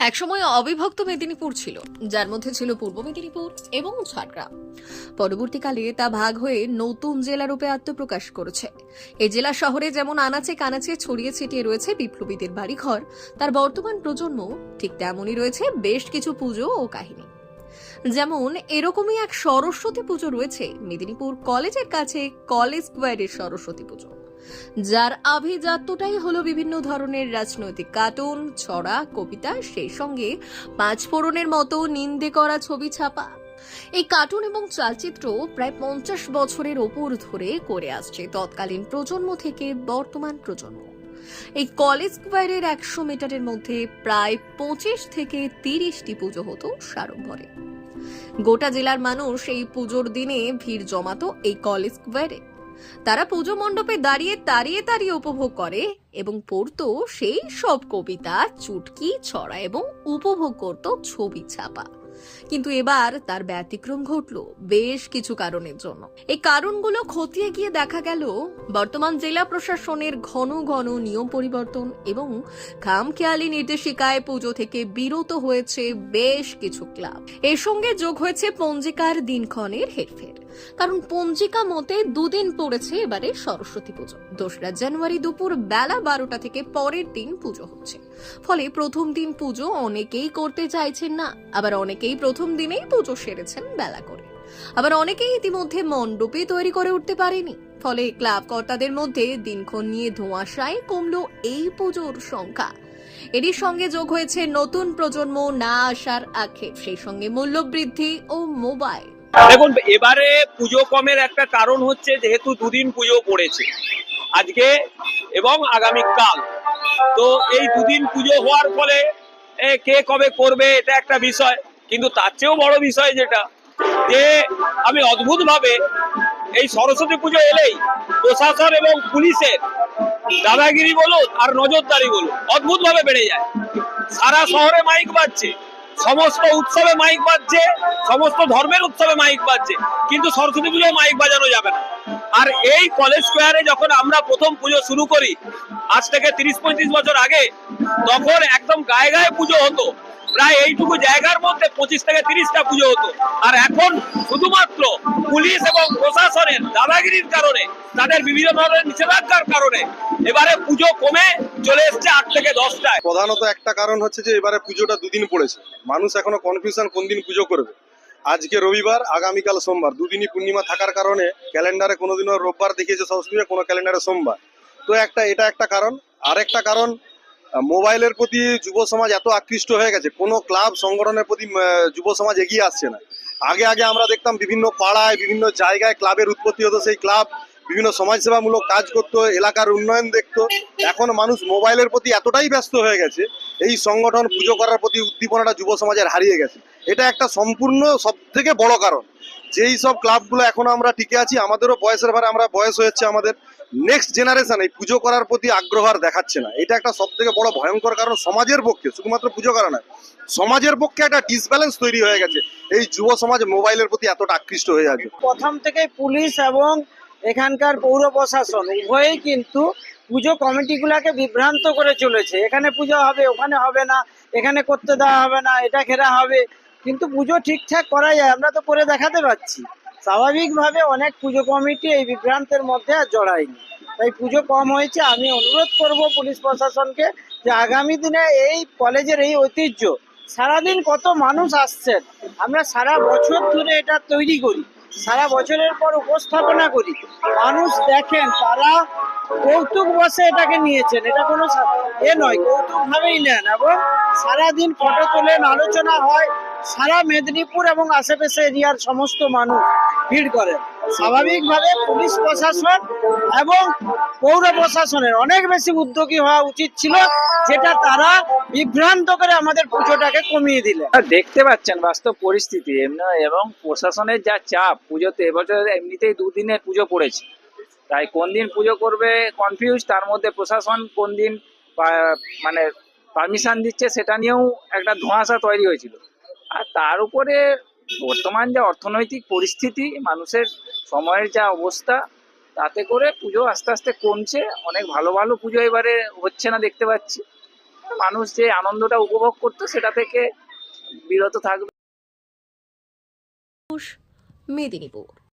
একসময় অবিভক্ত মেদিনীপুর ছিল, যার মধ্যে ছিল পূর্ব মেদিনীপুর এবং ঝাড়গ্রাম। পরবর্তীকালে তা ভাগ হয়ে নতুন জেলা রূপে আত্মপ্রকাশ করেছে। এ জেলা শহরে যেমন আনাচে কানাচে ছড়িয়ে ছিটিয়ে রয়েছে বিপ্লবীদের বাড়িঘর, তার বর্তমান প্রজন্ম ঠিক তেমনই রয়েছে বেশ কিছু পুজো ও কাহিনী। যেমন, এরকমই এক সরস্বতী পুজো রয়েছে মেদিনীপুর কলেজের কাছে কলেজ স্কোয়ারের সরস্বতী পুজো। যার আভিজাত্যটাই হলো বিভিন্ন ধরনের রাজনৈতিক কার্টুন, ছড়া, কবিতা, সেই সঙ্গে পাঁচ ফোড়নের মতো নিন্দে করা ছবি ছাপা। এই কার্টুন এবং চালচিত্র প্রায় পঞ্চাশ বছরের ওপর ধরে করে আসছে তৎকালীন প্রজন্ম থেকে বর্তমান প্রজন্ম। এই কলেজ স্কোয়ারের একশো মিটারের মধ্যে প্রায় পঁচিশ থেকে তিরিশটি পুজো হতো সাড়ম্বরে। গোটা জেলার মানুষ এই পুজোর দিনে ভিড় জমাতো এই কলেজ স্কোয়ারে। তারা পুজো মণ্ডপে দাঁড়িয়ে তাড়িয়ে তাড়িয়ে উপভোগ করে এবং পড়তো সেই সব কবিতা, চুটকি, ছড়া এবং উপভোগ করত ছবি ছাপা। কিন্তু এবার তার ব্যতিক্রম ঘটলো বেশ কিছু কারণের জন্য। এই কারণগুলো খতিয়ে গিয়ে দেখা গেল বর্তমান জেলা প্রশাসনের ঘন ঘন নিয়ম পরিবর্তন এবং খামখেয়ালি নির্দেশিকায় পুজো থেকে বিরত হয়েছে বেশ কিছু ক্লাব। এর সঙ্গে যোগ হয়েছে পঞ্জিকার দিনক্ষণের হেরফের। কারণ পঞ্জিকা মতে দুদিন পড়েছে এবারে সরস্বতী পুজো। দোসরা জানুয়ারি দুপুর বেলা বারোটা থেকে পরের দিন পুজো হচ্ছে। ফলে প্রথম দিন পুজো অনেকেই করতে চাইছেন না, আবার অনেকেই প্রথম দিনেই পুজো সেরেছেন বেলা করে। আবার অনেকেই ইতিমধ্যে মণ্ডপে তৈরি করে উঠতে পারেনি। ফলে ক্লাব কর্তাদের মধ্যে দিনক্ষণ নিয়ে ধোঁয়াশায় কমলো এই পুজোর সংখ্যা। এরই সঙ্গে যোগ হয়েছে নতুন প্রজন্ম না আসার আক্ষেপ, সেই সঙ্গে মূল্যবৃদ্ধি ও মোবাইল। দেখুন, এবারে পুজো কমের একটা কারণ হচ্ছে যেহেতু দুদিন পুজো পড়েছে আজকে এবং আগামীকাল। তো এই দুদিন পুজো হওয়ার ফলে কে কবে করবে, এটা একটা বিষয়। কিন্তু তার চেয়েও বড় বিষয় যেটা, যে আমি অদ্ভুতভাবে এই সরস্বতী পুজো এলেই প্রশাসন এবং পুলিশের দাদাগিরি বলুন আর নজরদারি বলুন, অদ্ভুতভাবে বেড়ে যায়। সারা শহরে মাইক বাজছে, সমস্ত উৎসবে মাইক বাজছে, সমস্ত ধর্মের উৎসবে মাইক বাজছে, কিন্তু সরস্বতী পুজোয় মাইক বাজানো যাবে না। আর এই কলেজ স্কোয়ারে যখন আমরা প্রথম পুজো শুরু করি, আজ থেকে তিরিশ পঁয়ত্রিশ বছর আগে, তখন একদম গায়ে গায়ে পুজো হতো। প্রায় এইটুকু জায়গার মধ্যে পঁচিশ থেকে তিরিশটা পুজো হতো। আর এখন শুধুমাত্র পুলিশ এবং প্রশাসনের দাদাগিরির কারণে, তাদের বিভিন্ন ধরনের নিষেধাজ্ঞার কারণে এবারে পুজো কমে চলে এসছে আট থেকে দশটায়। প্রধানত একটা কারণ হচ্ছে যে এবারে পুজোটা দুদিন পড়েছে। মানুষ এখনও কনফিউশন কোন দিন পুজো করবে। আজকে রবিবার, আগামীকাল সোমবার। দুদিনই পূর্ণিমা থাকার কারণে ক্যালেন্ডারে কোনোদিনও রোববার দেখিয়েছে সরস্বতী কোনো ক্যালেন্ডারে সোমবার। তো একটা, এটা একটা কারণ। আরেকটা কারণ মোবাইলের প্রতি যুব সমাজ এত আকৃষ্ট হয়ে গেছে, কোনো ক্লাব সংগঠনের প্রতি যুব সমাজ এগিয়ে আসছে না। আগে আগে আমরা দেখতাম বিভিন্ন পাড়ায়, বিভিন্ন জায়গায় ক্লাবের উৎপত্তি হতো, সেই ক্লাব বিভিন্ন সমাজসেবামূলক কাজ করতো, এলাকার উন্নয়ন দেখতো। এখন মানুষ মোবাইলের প্রতি এতটাই ব্যস্ত হয়ে গেছে, এই সংগঠন পুজো করার প্রতি উদ্দীপনাটা যুব সমাজের হারিয়ে গেছে। এটা একটা সম্পূর্ণ সব থেকে বড় কারণ। যেই সব ক্লাবগুলো এখনও আমরা টিকে আছি, আমাদেরও বয়সের ভারে আমরা বয়স হয়েছে আমাদের নেক্সট জেনারেশন এই পুজো করার প্রতি আগ্রহ আর দেখাচ্ছে না। এটা একটা সব থেকে বড় ভয়ঙ্কর কারণ সমাজের পক্ষে, শুধুমাত্র পুজো করা নয়, সমাজের পক্ষে একটা ডিসব্যালেন্স তৈরি হয়ে গেছে। এই যুব সমাজ মোবাইলের প্রতি এতটা আকৃষ্ট হয়ে আছে। প্রথম থেকে পুলিশ এবং এখানকার পৌর প্রশাসন, উভয়ই কিন্তু পুজো কমিটিগুলোকে বিভ্রান্ত করে চলেছে। এখানে পুজো হবে, ওখানে হবে না, এখানে করতে দেওয়া হবে না, এটা ঘেরা হবে। কিন্তু পুজো ঠিকঠাক করা যায়, আমরা তো করে দেখাতে পাচ্ছি স্বাভাবিকভাবে অনেক পুজো কমিটি এই বিভ্রান্তের মধ্যে আর জড়ায়নি। তাই পুজো কম হয়েছে, আমি অনুরোধ করব পুলিশ প্রশাসনকে যে আগামী দিনে এই কলেজের এই ঐতিহ্য, সারাদিন কত মানুষ আসছেন, আমরা সারা বছর ধরে এটা তৈরি করি, সারা বছরের পর উপস্থাপনা করি। মানুষ দেখেন, তারা কৌতুক বসে এটাকে নিয়েছেন, এটা কোনো এ নয় কৌতুক ভাবেই নেন। এবং সারাদিন ফটো তোলেন, আলোচনা হয় সারা মেদিনীপুর এবং আশেপাশে এরিয়ার সমস্ত মানুষ ভিড় করেন স্বাভাবিকভাবে পুলিশ প্রশাসন এবং পৌর প্রশাসনের অনেক বেশি উদ্যোগী হওয়া উচিত ছিল, যেটা তারা বিভ্রান্ত করে আমাদের পুজোটাকে কমিয়ে দিলেন দেখতে পাচ্ছেন বাস্তব পরিস্থিতি, এমনি এবং প্রশাসনের যা চাপ, পুজোতে এবছর এমনিতেই দুদিনের পুজো পড়েছে। তাই কোন দিন পুজো করবে কনফিউজ তার মধ্যে প্রশাসন কোন দিন মানে পারমিশন দিচ্ছে, সেটা নিয়েও একটা ধোঁয়াশা তৈরি হয়েছিল। আর তার উপরে বর্তমান যা অর্থনৈতিক পরিস্থিতি, মানুষের সময়ের যা অবস্থা, তাতে করে পুজো আস্তে আস্তে কমছে। অনেক ভালো ভালো পুজো এবারে হচ্ছে না দেখতে পাচ্ছি। মানুষ যে আনন্দটা উপভোগ করতো সেটা থেকে বিরত থাকবে। মেদিনীপুর।